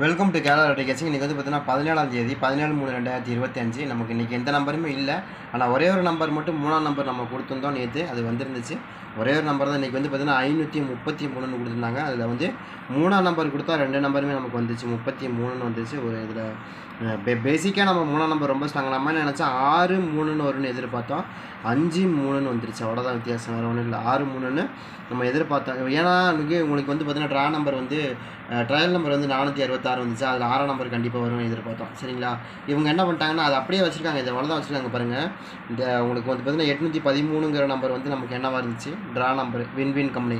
Welcome to Kerala ரெட்டிகேஷன் இன்றைக்கி வந்து பார்த்தீங்கன்னா பதினேழாம் தேதி பதினேழு மூணு ரெண்டாயிரத்தி இருபத்தி அஞ்சு நமக்கு இன்றைக்கி எந்த நம்பருமே இல்லை. ஆனால் ஒரே ஒரு நம்பர் மட்டும் மூணாம் நம்பர் நம்ம கொடுத்துருந்தோம் நேற்று அது வந்துருந்துச்சு. ஒரே ஒரு நம்பர் தான். இன்றைக்கி வந்து பார்த்தீங்கன்னா ஐநூற்றி முப்பத்தி மூணுன்னு கொடுத்துருந்தாங்க. அதில் வந்து மூணாம் நம்பர் கொடுத்தா ரெண்டு நம்பருமே நமக்கு வந்துச்சு. முப்பத்தி மூணுன்னு வந்துச்சு. ஒரு இதில் பே பேசிக்காக நம்ம மூணாம் நம்பர் ரொம்ப ஸ்ட்ராங்கலாமான்னு நினச்சா ஆறு மூணுன்னு வரும்னு எதிர்பார்த்தோம். அஞ்சு மூணுன்னு வந்துருச்சு. அவ்வளோதான் வித்தியாசம். வேறு ஒன்றும் இல்லை. ஆறு மூணுன்னு நம்ம எதிர்பார்த்தோம். ஏன்னா உங்களுக்கு உங்களுக்கு வந்து பார்த்திங்கன்னா ட்ரா நம்பர் வந்து ட்ரையல் நம்பர் வந்து நானூற்றி அறுபத்தாறு வந்துச்சு. அதில் ஆறாம் நம்பர் கண்டிப்பாக வரும்னு எதிர்பார்த்தோம். சரிங்களா? இவங்க என்ன பண்ணிட்டாங்கன்னா அது அப்படியே வச்சுருக்காங்க. இதை அவ்வளோதான் வச்சுருக்காங்க பாருங்கள் இந்த உங்களுக்கு வந்து பார்த்திங்கன்னா எட்நூற்றி பதிமூணுங்கிற நம்பர் வந்து நமக்கு என்னவாக இருந்துச்சு? Draw number win win company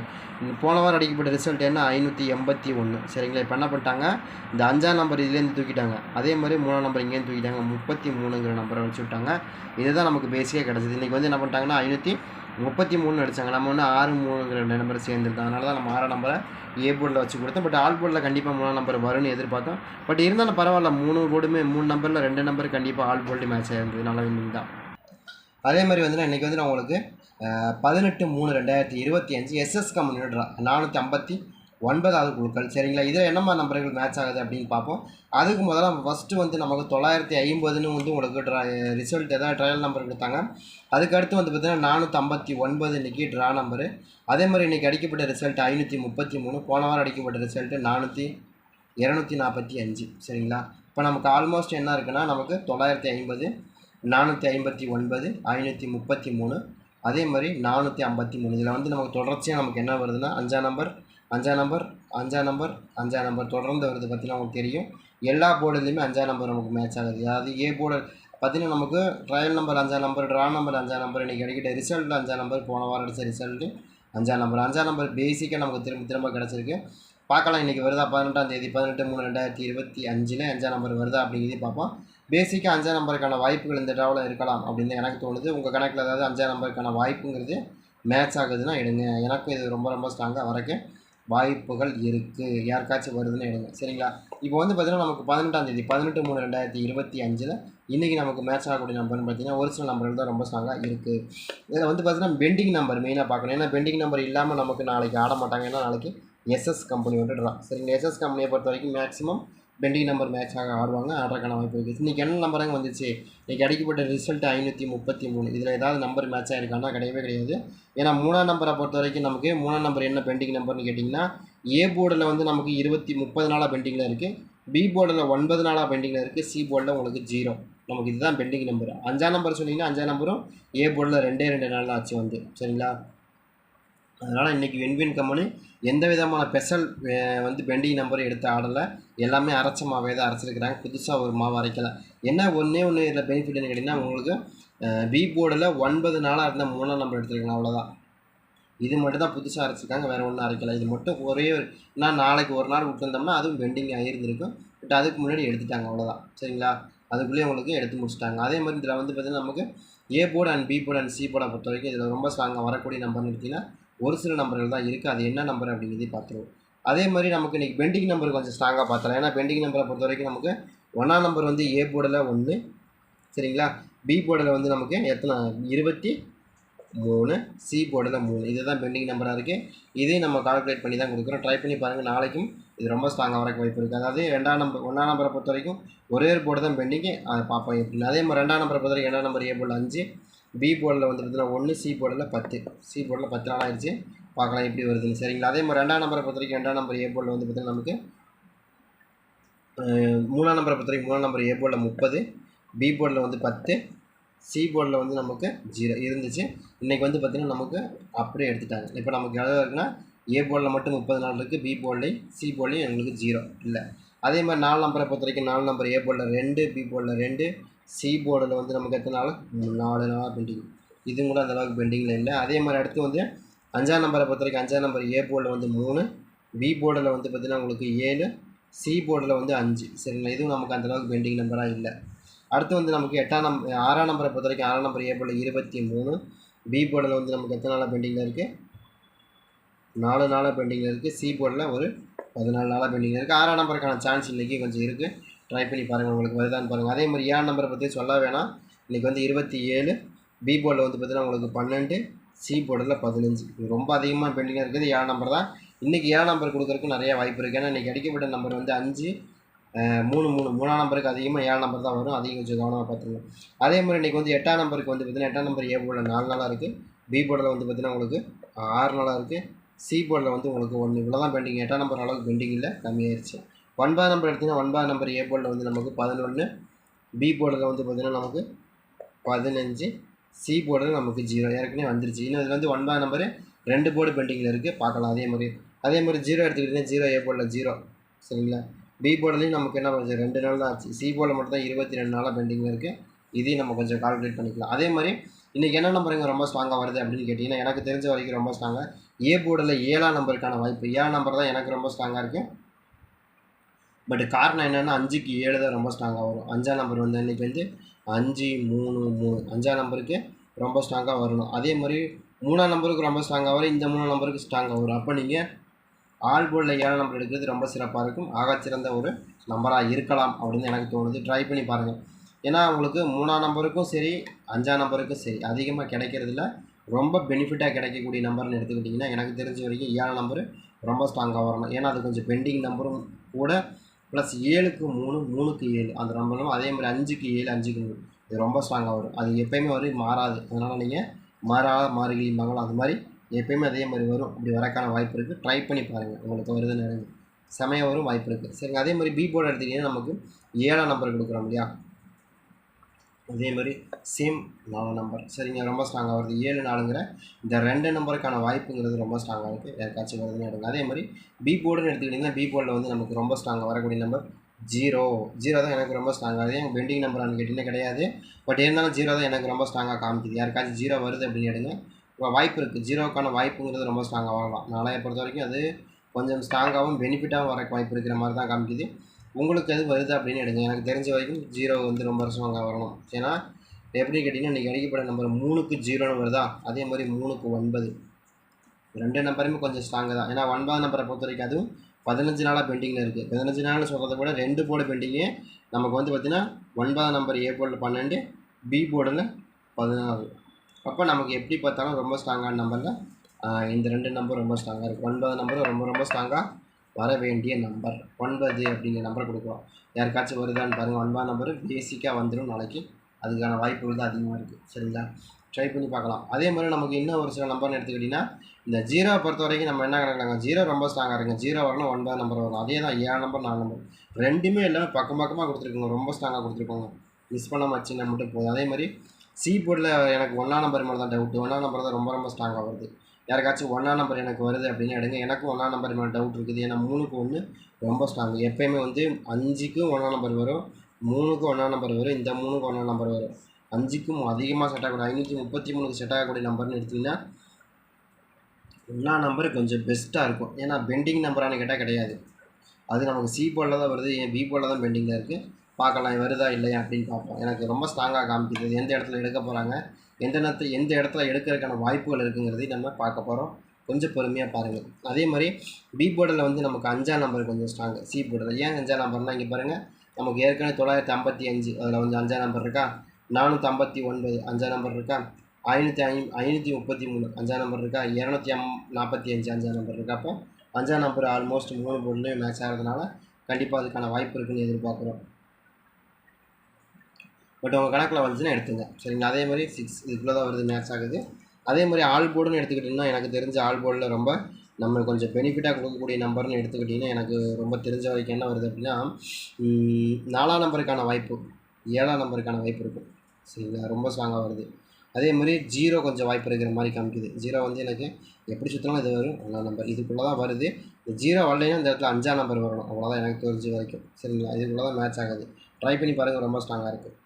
போன வாரம் அடிக்கப்பட்ட ரிசல்ட் என்ன? ஐநூற்றி எண்பத்தி ஒன்று சரிங்களா? இப்போ என்ன பண்ணிட்டாங்க? இந்த அஞ்சாம் நம்பர் இதுலேருந்து தூக்கிட்டாங்க. அதே மாதிரி மூணாம் நம்பர் இங்கேருந்து தூக்கிட்டாங்க. முப்பத்தி மூணுங்கிற நம்பரை வச்சு விட்டாங்க. இதுதான் நமக்கு பேசிக்காக கிடச்சிது. இன்றைக்கி வந்து என்ன பண்ணிட்டாங்கன்னா ஐநூற்றி முப்பத்தி மூணு அடித்தாங்க நம்ம வந்து ஆறு மூணுங்கிற ரெண்டு நம்பர் சேர்ந்துருக்கோம் அதனால தான் நம்ம ஆறாம் நம்பரை ஏ போர்டில் வச்சு கொடுத்தோம். பட் ஆல் போர்டில் கண்டிப்பாக மூணாம் நம்பர் வரும்னு எதிர்பார்த்தோம். பட் இருந்தாலும் பரவாயில்ல. மூணு போர்டுமே மூணு நம்பரில் ரெண்டு நம்பர் கண்டிப்பாக ஆல் போர்டு மேட்ச் ஆயிருந்தது. நல்ல வின் தான். அதே மாதிரி வந்து நான் இன்றைக்கி வந்து நான் உங்களுக்கு பதினெட்டு மூணு ரெண்டாயிரத்தி இருபத்தி அஞ்சு எஸ்எஸ் கம்பெனியோட நானூற்றி ஐம்பத்தி ஒன்பதாவது குழுக்கள். சரிங்களா? இதில் என்னம்மா நம்பர்கள் மேட்ச் ஆகுது அப்படின்னு பார்ப்போம். அதுக்கு முதல்ல ஃபஸ்ட்டு வந்து நமக்கு தொள்ளாயிரத்தி ஐம்பதுன்னு வந்து உங்களுக்கு ட்ரா ரிசல்ட் எதாவது ட்ரையல் நம்பர் கொடுத்தாங்க. அதுக்கு அடுத்து வந்து பார்த்திங்கன்னா நானூற்றி ஐம்பத்தி ஒன்பது இன்றைக்கி ட்ரா நம்பரு அதே மாதிரி இன்றைக்கி அடிக்கப்பட்ட ரிசல்ட் ஐநூற்றி முப்பத்தி மூணு போன வாரம் அடிக்கப்பட்ட ரிசல்ட்டு நானூற்றி இரநூத்தி நாற்பத்தி அஞ்சு. சரிங்களா? இப்போ நமக்கு ஆல்மோஸ்ட் என்ன இருக்குன்னா நமக்கு தொள்ளாயிரத்தி ஐம்பது நானூற்றி ஐம்பத்தி ஒன்பது ஐநூற்றி முப்பத்தி மூணு அதே மாதிரி நானூற்றி ஐம்பத்தி மூணு. இதில் வந்து நமக்கு தொடர்ச்சியாக நமக்கு என்ன வருதுன்னா அஞ்சாம் நம்பர் அஞ்சாம் நம்பர் அஞ்சாம் நம்பர் அஞ்சாம் நம்பர் தொடர்ந்து வருது பார்த்தீங்கன்னா உங்களுக்கு தெரியும். எல்லா போர்டுலேயுமே அஞ்சாம் நம்பர் நமக்கு மேட்ச் ஆகுது. அதாவது ஏ போர்டு பார்த்தீங்கன்னா நமக்கு ட்ரையல் நம்பர் அஞ்சாம் நம்பர் ட்ரா நம்பர் அஞ்சாம் நம்பர் இன்றைக்கி அடிக்கிட்ட ரிசல்ட் அஞ்சாம் நம்பர் போன வாரம் அடித்த ரிசல்ட்டு அஞ்சாம் நம்பர் அஞ்சாம் நம்பர் பேசிக்காக நமக்கு திரும்ப திரும்ப கிடச்சிருக்கு. பார்க்கலாம் இன்றைக்கி வருதா பதினெட்டாம் தேதி பதினெட்டு மூணு ரெண்டாயிரத்தி இருபத்தி அஞ்சில் அஞ்சாம் நம்பர் வருதா அப்படிங்கிறதே பார்ப்போம். பேசிக்காக அஞ்சாம் நம்பருக்கான வாய்ப்புகள் இந்த ட்ராவில் இருக்கலாம் அப்படின்னு எனக்கு தோணுது. உங்கள் கணக்கில் ஏதாவது அஞ்சாம் நம்பருக்கான வாய்ப்புங்கிறது மேட்ச் ஆகுதுன்னா எடுங்க. எனக்கும் இது ரொம்ப ரொம்ப ஸ்ட்ராங்காக வரைக்கும் வாய்ப்புகள் இருக்குது யாருக்காச்சும் வருதுன்னு எடுங்க. சரிங்களா? இப்போ வந்து பார்த்திங்கன்னா நமக்கு பதினெட்டாம் தேதி பதினெட்டு மூணு ரெண்டாயிரத்தி இருபத்தி அஞ்சில் இன்றைக்கி நமக்கு மேட்ச் ஆகக்கூடிய நம்பர்னு பார்த்தீங்கன்னா ஒரு சில நம்பர்கள் தான் ரொம்ப ஸ்ட்ராங்காக இருக்குது இதில் வந்து பார்த்திங்கன்னா பெண்டிங் நம்பர் மெயினாக பார்க்கணும். ஏன்னா பெண்டிங் நம்பர் இல்லாமல் நமக்கு நாளைக்கு ஆட மாட்டாங்க. ஏன்னா நாளைக்கு எஸ்எஸ் கம்பெனி வந்து ட்ரா சரிங்க எஸ்எஸ் கம்பெனியை பொறுத்த வரைக்கும் மேக்ஸிமம் பெண்டிங் நம்பர் மேட்ச் ஆக ஆடுவாங்க ஆடுறதுக்கான வாய்ப்பு இருக்குது இன்றைக்கி என்ன நம்பராங்க வந்துச்சு? இன்றைக்கி அடிக்கப்பட்ட ரிசல்ட் ஐநூற்றி முப்பத்தி மூணு. இதில் ஏதாவது நம்பர் மேட்ச் ஆகிருக்கான்னா கிடையவே கிடையாது. ஏன்னா மூணாம் நம்பரை பொறுத்த வரைக்கும் நமக்கு மூணாம் நம்பர் என்ன பெண்டிங் நம்பர்னு கேட்டிங்கன்னா ஏ போர்டில் வந்து நமக்கு இருபத்தி முப்பது நாளாக பெண்டிங்கில் இருக்குது பி போர்டில் ஒன்பது நாளாக பெண்டிங்கில் இருக்குது சி போர்டில் உங்களுக்கு ஜீரோ நமக்கு இதுதான் பெண்டிங் நம்பர் அஞ்சாம் நம்பர் சொன்னீங்கன்னா அஞ்சாம் நம்பரும் ஏ போர்டில் ரெண்டே ரெண்டு நாள் ஆச்சு வந்து. சரிங்களா? அதனால் இன்றைக்கி வின்வின் கம்பெனி எந்த விதமான ஸ்பெஷல் வந்து பெண்டிங் நம்பரும் எடுத்து ஆடலை எல்லாமே அரைச்ச மாவே தான் அரைச்சிருக்கிறாங்க. புதுசாக ஒரு மாவு அரைக்கலை. என்ன ஒன்றே ஒன்று இதில் பெனிஃபிட்னு கேட்டிங்கன்னா உங்களுக்கு பி போர்டில் ஒன்பது நாளாக இருந்தால் மூணாம் நம்பர் எடுத்துருக்கணும் அவ்வளோதான் இது மட்டும் தான் புதுசாக அரைச்சிருக்காங்க வேறு ஒன்றும் அரைக்கல. இது மட்டும் ஒரே ஒரு நான் நாளைக்கு ஒரு நாள் விட்டுருந்தோம்னா அதுவும் பெண்டிங் ஆகியிருந்திருக்கும் பட் அதுக்கு முன்னாடி எடுத்துட்டாங்க அவ்வளோதான் சரிங்களா? அதுக்குள்ளேயே உங்களுக்கு எடுத்து முடிச்சிட்டாங்க. அதே மாதிரி இதில் வந்து பார்த்திங்கன்னா நமக்கு A board and B board and C போர்டை பொறுத்த வரைக்கும் இதில் ரொம்ப ஸ்ட்ராங்காக வரக்கூடிய நம்பர்னு எடுத்திங்கன்னா ஒரு சில நம்பர்கள் தான் இருக்குது அது என்ன நம்பர் அப்படிங்கிறதே பார்த்துருவோம். அதே மாதிரி நமக்கு இன்றைக்கி பெண்டிங் நம்பர் கொஞ்சம் ஸ்ட்ராங்காக பார்த்துலாம் ஏன்னா பெண்டிங் நம்பரை பொறுத்த வரைக்கும் நமக்கு ஒன்றாம் நம்பர் வந்து ஏ போர்டில் ஒன்று சரிங்களா? பி போர்டில் வந்து நமக்கு எத்தனை? இருபத்தி மூணு சி போர்டில் மூணு. இதுதான் பெண்டிங் நம்பராக இருக்குது இதே நம்ம கால்குலேட் பண்ணி தான் கொடுக்குறோம். ட்ரை பண்ணி பாருங்கள் நாளைக்கும் இது ரொம்ப ஸ்ட்ராங்காக வரக்கு வாய்ப்பு இருக்குது அதாவது ரெண்டாம் நம்பர் ஒன்றாம் நம்பரை பொறுத்த வரைக்கும் ஒரே ஒரு போர்டு தான் பெண்டிங்கு. அதை பார்ப்போம் எப்படி. அதே மாதிரி ரெண்டாம் நம்பரை பொறுத்த வரைக்கும் ரெண்டாம் நம்பர் ஏ போர்டில் அஞ்சு பி போர்டில் வந்து பார்த்தீங்கன்னா ஒன்று சி போர்டில் பத்து. சி போர்டில் பத்து நாள் ஆயிடுச்சு. பார்க்கலாம் எப்படி வருதுன்னு. சரிங்களா? அதே மாதிரி ரெண்டாம் நம்பரை பொறுத்த வரைக்கும் ரெண்டாம் நம்பர் ஏ போர்டில் வந்து பார்த்தீங்கன்னா நமக்கு மூணாம் நம்பரை பொறுத்த வரைக்கும் மூணாம் நம்பர் ஏ போர்டில் முப்பது பி போர்டில் வந்து பத்து சி போர்டில் வந்து நமக்கு ஜீரோ இருந்துச்சு. இன்றைக்கி வந்து பார்த்திங்கன்னா நமக்கு அப்படியே எடுத்துட்டாங்க. இப்போ நமக்கு எவ்வளோ இருக்குன்னா ஏ போர்டில் மட்டும் முப்பது நாள் இருக்குது பி போர்ட்லேயும் சி போர்ட்லேயும் எங்களுக்கு ஜீரோ இல்லை. அதே மாதிரி நாலு நம்பரை பொறுத்த வரைக்கும் நாலு நம்பர் ஏ போர்டில் ரெண்டு பி போர்டில் ரெண்டு சி போர்டில் வந்து நமக்கு எத்தனை நாள் நாலு நாளாக பெண்டிங் இதுவும் கூட அந்தளவுக்கு பெண்டிங்கில் இல்லை. அதே மாதிரி அடுத்து வந்து அஞ்சாம் நம்பரை பொறுத்த வரைக்கும் அஞ்சாம் நம்பர் ஏ போர்டில் வந்து மூணு பி போர்டில் வந்து பார்த்திங்கன்னா உங்களுக்கு ஏழு சி போர்டில் வந்து அஞ்சு. சரிங்களா? இதுவும் நமக்கு அந்தளவுக்கு பெண்டிங் நம்பராக இல்லை. அடுத்து வந்து நமக்கு எட்டாம் நம் ஆறாம் நம்பரை பொறுத்த வரைக்கும் ஆறாம் நம்பர் ஏ போர்டில் இருபத்தி மூணு பி போர்டில் வந்து நமக்கு எத்தனை நாளாக பெண்டிங்கில் இருக்குது நாலு நாளாக பெண்டிங்கில் இருக்குது சி போர்டில் ஒரு பதினாலு நாளாக பெண்டிங்கில் இருக்குது ஆறாம் நம்பருக்கான சான்ஸ் இன்றைக்கி கொஞ்சம் இருக்குது ட்ரை பண்ணி பாருங்கள் உங்களுக்கு வருதான்னு பாருங்கள் அதே மாதிரி ஏன் நம்பரை பற்றி சொல்ல வேணாம். இன்றைக்கி வந்து இருபத்தி ஏழு பி போர்டில் வந்து பார்த்தீங்கன்னா உங்களுக்கு பன்னெண்டு சி போர்டில் பதினஞ்சு. இது ரொம்ப அதிகமாக பெண்டிங்காக இருக்குது. ஏழாம் நம்பர் தான். இன்றைக்கி ஏழாம் நம்பர் கொடுக்குறதுக்கு நிறைய வாய்ப்பு இருக்குது ஏன்னா இன்றைக்கி அடிக்கப்பட்ட நம்பர் வந்து அஞ்சு மூணு மூணு. மூணாம் நம்பருக்கு அதிகமாக ஏழு நம்பர் தான் வரும். அதையும் கொஞ்சம் கவனமாக பார்த்துருங்க அதே மாதிரி இன்றைக்கி வந்து எட்டாம் நம்பருக்கு வந்து பார்த்தீங்கன்னா எட்டாம் நம்பர் ஏ போர்டில் நாலு நாளாக இருக்குது பி போர்டில் வந்து பார்த்தீங்கன்னா உங்களுக்கு ஆறு நாளாக இருக்குது சி போர்டில் வந்து உங்களுக்கு ஒன்று இவ்வளோ தான் பெண்டிங் எட்டாம் நம்பர் அளவுக்கு பெண்டிங் இல்லை. கம்மியாயிருச்சு. ஒன்பதாம் நம்பர் எடுத்திங்கன்னா ஒன்பதாம் நம்பர் ஏ போர்டில் வந்து நமக்கு பதினொன்று பி போர்டில் வந்து பார்த்திங்கன்னா நமக்கு பதினஞ்சு சி போர்டில் நமக்கு ஜீரோ ஏற்கனவே வந்துருச்சு. இன்னும் இதில் வந்து ஒன்பதாம் நம்பரு ரெண்டு போர்டு பெண்டிங்கில் இருக்குது பார்க்கலாம். அதே மாதிரி அதே மாதிரி ஜீரோ எடுத்துக்கிட்டிங்கன்னா ஜீரோ ஏ போர்டில் ஜீரோ சரிங்களா? பி போர்டுலேயும் நமக்கு என்ன பண்ணுச்சு? ரெண்டு நாள் தான் ஆச்சு. சி போர்டில் மட்டும் தான் இருபத்தி ரெண்டு நாளாக பெண்டிங்கில் இருக்குது இதையும் நம்ம கொஞ்சம் கால்குலேட் பண்ணிக்கலாம். அதே மாதிரி இன்றைக்கி என்ன நம்பருங்க ரொம்ப ஸ்ட்ராங்காக வருது அப்படின்னு கேட்டிங்கன்னா எனக்கு தெரிஞ்ச வரைக்கும் ரொம்ப ஸ்ட்ராங்காக ஏ போர்டில் ஏழாம் நம்பருக்கான வாய்ப்பு. ஏழாம் நம்பர் தான் எனக்கு ரொம்ப ஸ்ட்ராங்காக இருக்குது பட் காரணம் என்னென்னா அஞ்சுக்கு ஏழு தான் ரொம்ப ஸ்ட்ராங்காக வரும். அஞ்சாம் நம்பர் வந்து இன்றைக்கி வந்து? அஞ்சு மூணு மூணு. அஞ்சாம் நம்பருக்கு ரொம்ப ஸ்ட்ராங்காக வரணும். அதே மாதிரி மூணாம் நம்பருக்கு ரொம்ப ஸ்ட்ராங்காக வரும். இந்த மூணாம் நம்பருக்கு ஸ்ட்ராங்காக வரும். அப்போ நீங்கள் ஆல் போர்டில் ஏழாம் நம்பர் எடுக்கிறது ரொம்ப சிறப்பாக இருக்கும். ஆகச்சிறந்த ஒரு நம்பராக இருக்கலாம் அப்படின்னு எனக்கு தோணுது. ட்ரை பண்ணி பாருங்கள் ஏன்னா உங்களுக்கு மூணாம் நம்பருக்கும் சரி அஞ்சாம் நம்பருக்கும் சரி அதிகமாக கிடைக்கிறதுல ரொம்ப பெனிஃபிட்டாக கிடைக்கக்கூடிய நம்பர்னு எடுத்துக்கிட்டிங்கன்னா எனக்கு தெரிஞ்ச வரைக்கும் ஏழாம் நம்பரு ரொம்ப ஸ்ட்ராங்காக வரணும். ஏன்னா அது கொஞ்சம் பெண்டிங் நம்பரும் கூட ப்ளஸ் ஏழுக்கு மூணு மூணுக்கு ஏழு. அந்த நம்பரும் அதே மாதிரி அஞ்சுக்கு ஏழு அஞ்சுக்கு மூணு. இது ரொம்ப ஸ்ட்ராங்காக வரும். அது எப்பயுமே வரும் மாறாது. அதனால் நீங்கள் மாறாத மாறுகிழி மகள் அது மாதிரி எப்பயுமே அதே மாதிரி வரும். அப்படி வரக்கான வாய்ப்பு இருக்குது ட்ரை பண்ணி பாருங்கள் உங்களுக்கு வருது நினைங்க செமையாக வரும் வாய்ப்பு இருக்குது சரிங்க. அதே மாதிரி பி போர்டு எடுத்துக்கிட்டிங்கன்னா நமக்கு ஏழாம் நம்பர் கொடுக்குறோம் இல்லையா? அதே மாதிரி சேம் நாலு நம்பர் சரிங்க ரொம்ப ஸ்ட்ராங்காக வருது. ஏழு நாலுங்கிற இந்த ரெண்டு நம்பருக்கான வாய்ப்புங்கிறது ரொம்ப ஸ்ட்ராங்காக இருக்குது யாருக்காச்சும் வருதுன்னு எடுங்க. அதே மாதிரி பி போர்டுன்னு எடுத்துக்கிட்டிங்கன்னா பி போர்டில் வந்து நமக்கு ரொம்ப ஸ்ட்ராங்காக வரக்கூடிய நம்பர் ஜீரோ ஜீரோ தான் எனக்கு ரொம்ப ஸ்ட்ராங்காக இருக்குது எங்கள் பெண்டிங் நம்பரானு கேட்டிங்கன்னா கிடையாது. பட் இருந்தாலும் ஜீரோ தான் எனக்கு ரொம்ப ஸ்ட்ராங்காக காமிக்குது. யாருக்காச்சும் ஜீரோ வருது அப்படின்னு எடுங்க. இப்போ வாய்ப்பு இருக்குது ஜீரோக்கான வாய்ப்புங்கிறது ரொம்ப ஸ்ட்ராங்காக வரலாம். நாளைய பொறுத்த வரைக்கும் அது கொஞ்சம் ஸ்ட்ராங்காகவும் பெனிஃபிட்டாகவும் வர வாய்ப்பு இருக்கிற மாதிரி தான் காமிக்குது. உங்களுக்கு எது வருது அப்படின்னு எடுங்க. எனக்கு தெரிஞ்ச வரைக்கும் ஜீரோ வந்து ரொம்ப ஸ்ட்ராங்காக வரணும். ஏன்னா எப்படி கேட்டிங்கன்னா இன்றைக்கி அடிக்கப்பட்ட நம்பர் மூணுக்கு ஜீரோன்னு வருதா? அதே மாதிரி மூணுக்கு ஒன்பது. ரெண்டு நம்பருமே கொஞ்சம் ஸ்ட்ராங்கு தான். ஏன்னா ஒன்பதாம் நம்பரை பொறுத்த வரைக்கும் அதுவும் பதினஞ்சு நாளாக பெண்டிங்கில் இருக்குது பதினஞ்சு நாள்னு சொல்கிறத விட ரெண்டு போர்டு பெண்டிங்கு நமக்கு வந்து பார்த்திங்கன்னா ஒன்பதாம் நம்பர் ஏ போர்டில் பன்னெண்டு பி போர்டில் பதினாறு. அப்போ நமக்கு எப்படி பார்த்தாலும் ரொம்ப ஸ்ட்ராங்கான நம்பரில் இந்த ரெண்டு நம்பர் ரொம்ப ஸ்ட்ராங்காக இருக்குது ஒன்பது நம்பர் ரொம்ப ரொம்ப ஸ்ட்ராங்காக வர வேண்டிய நம்பர். ஒன்பது அப்படிங்கிற நம்பர் கொடுக்குறோம். யாருக்காச்சும் வருதான்னு பாருங்கள் ஒன்பதாம் நம்பர் பேசிக்காக வந்துடும் நாளைக்கு. அதுக்கான வாய்ப்புகள் தான் அதிகமாக இருக்குது சரிங்களா? ட்ரை பண்ணி பார்க்கலாம். அதே மாதிரி நமக்கு இன்னும் ஒரு சில நம்பர்னு எடுத்துக்கிட்டிங்கன்னா இந்த ஜீரோவை பொறுத்த வரைக்கும் நம்ம என்ன கணக்குறாங்க ஜீரோ ரொம்ப ஸ்ட்ராங்காக இருக்குங்க ஜீரோ வரணும் ஒன்பது நம்பர் வரும் அதே தான் ஏழு நம்பர் நாலு நம்பர். ரெண்டுமே எல்லாமே பக்கம் பக்கமாக கொடுத்துருக்கோங்க. ரொம்ப ஸ்ட்ராங்காக கொடுத்துருக்கோங்க. மிஸ் பண்ண வச்சுன்னா மட்டும் போதும். அதே மாதிரி சி போர்டில் எனக்கு ஒன்றா நம்பர் மேலே தான் டவுட் ஒன்றா நம்பர் தான் ரொம்ப ரொம்ப ஸ்ட்ராங்காக வருது. யாருக்காச்சும் ஒன்றா நம்பர் எனக்கு வருது அப்படின்னு எடுங்க. எனக்கும் ஒன்றா நம்பர் மேலே டவுட் இருக்குது. ஏன்னா மூணுக்கு ஒன்று ரொம்ப ஸ்ட்ராங் எப்பயுமே வந்து அஞ்சுக்கும் ஒன்றா நம்பர் வரும் மூணுக்கும் ஒன்றா நம்பர் வரும் இந்த மூணுக்கும் ஒன்றா நம்பர் வரும். அஞ்சுக்கும் அதிகமாக செட் ஆகக்கூடிய ஐநூற்றி முப்பத்தி மூணுக்கு செட் ஆகக்கூடிய நம்பர்னு எடுத்திங்கன்னா ஒன்றா நம்பர் கொஞ்சம் பெஸ்ட்டாக இருக்கும். ஏன்னா பெண்டிங் நம்பரானு கேட்டால் கிடையாது. அது நமக்கு சி போலில் தான் வருது. ஏன் பி போலில் தான் பெண்டிங்கில் இருக்குது பார்க்கலாம். வருதா இல்லையா அப்படின்னு பார்ப்போம். எனக்கு ரொம்ப ஸ்ட்ராங்காக காமிக்குது. எந்த இடத்துல எடுக்க போகிறாங்க எந்த நேரத்தில் எந்த இடத்துல எடுக்கிறதுக்கான வாய்ப்புகள் இருக்குங்கிறதையும் நம்ம பார்க்க போகிறோம் கொஞ்சம் பொறுமையாக பாருங்கள் அதே மாதிரி பி போர்டில் வந்து நமக்கு அஞ்சாம் நம்பர் கொஞ்சம் ஸ்ட்ராங்கு சி போர்டில் ஏன் அஞ்சாம் நம்பர்னால் இங்கே பாருங்கள் நமக்கு ஏற்கனவே தொள்ளாயிரத்தி ஐம்பத்தி அஞ்சு அதில் வந்து அஞ்சாம் நம்பர் இருக்கா? நானூற்றி ஐம்பத்தி ஒன்பது அஞ்சாம் நம்பர் இருக்கா? ஐநூற்றி ஐ ஐநூற்றி முப்பத்தி மூணு அஞ்சாம் நம்பர் இருக்கா? இரநூத்தி அம் நாற்பத்தி அஞ்சு அஞ்சாம் நம்பர் இருக்கா? அப்போ அஞ்சாம் நம்பர் ஆல்மோஸ்ட் மூணு போர்ட்லேயும் மேட்ச் ஆகிறதுனால கண்டிப்பாக அதுக்கான வாய்ப்பு இருக்குன்னு எதிர்பார்க்குறோம். பட் உங்கள் கணக்கில் வந்துச்சுன்னா எடுத்துங்க. சரிங்களா? அதே மாதிரி சிக்ஸ் இதுக்குள்ளே தான் வருது மேட்ச் ஆகுது. அதே மாதிரி ஆல் போர்டுன்னு எடுத்துக்கிட்டிங்கன்னா எனக்கு தெரிஞ்ச ஆல் போர்டில் ரொம்ப நம்ம கொஞ்சம் பெனிஃபிட்டாக கொடுக்கக்கூடிய நம்பர்னு எடுத்துக்கிட்டிங்கன்னா எனக்கு ரொம்ப தெரிஞ்ச வரைக்கும் என்ன வருது அப்படின்னா நாலாம் நம்பருக்கான வாய்ப்பு ஏழாம் நம்பருக்கான வாய்ப்பு இருக்கும். சரிங்களா? ரொம்ப ஸ்ட்ராங்காக வருது. அதே மாதிரி ஜீரோ கொஞ்சம் வாய்ப்பு இருக்கிற மாதிரி காமிக்குது. ஜீரோ வந்து எனக்கு எப்படி சுற்றினாலும் இது வரும். ஒன்றாம் நம்பர் இதுக்குள்ளே தான் வருது. இந்த ஜீரோ வரலைன்னா இந்த இடத்துல அஞ்சாம் நம்பர் வரணும். அவ்வளோதான் எனக்கு தெரிஞ்ச வரைக்கும். சரிங்களா? இதுக்குள்ளே தான் மேட்ச் ஆகுது. ட்ரை பண்ணி பாருங்கள் ரொம்ப ஸ்ட்ராங்காக இருக்குது